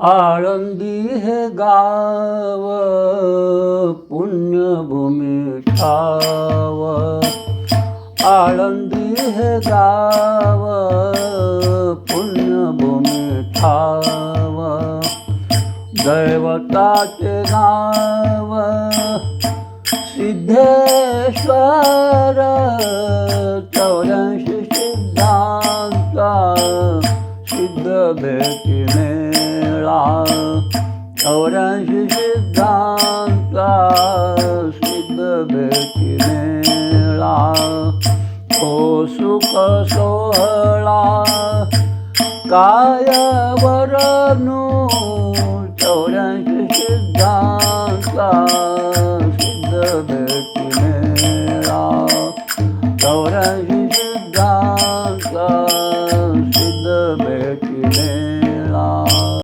आळंदी हे गाव पुण्यभूमी ठाव. आळंदी हे गाव पुण्यभूमी ठाव. दैवताचे नाव सिद्धेश्वर चौऱ्याऐंशी सिद्धांता सिद्ध भेटीने औरांशी सिद्धांता सिद्ध भेटिनेळा हो सुख सोहळा काय वरणू चौऱ्याऐंशी सिद्धांता सिद्ध भेटिनेळा चौऱ्याऐंशी सिद्धांता सिद्ध भेटिनेळा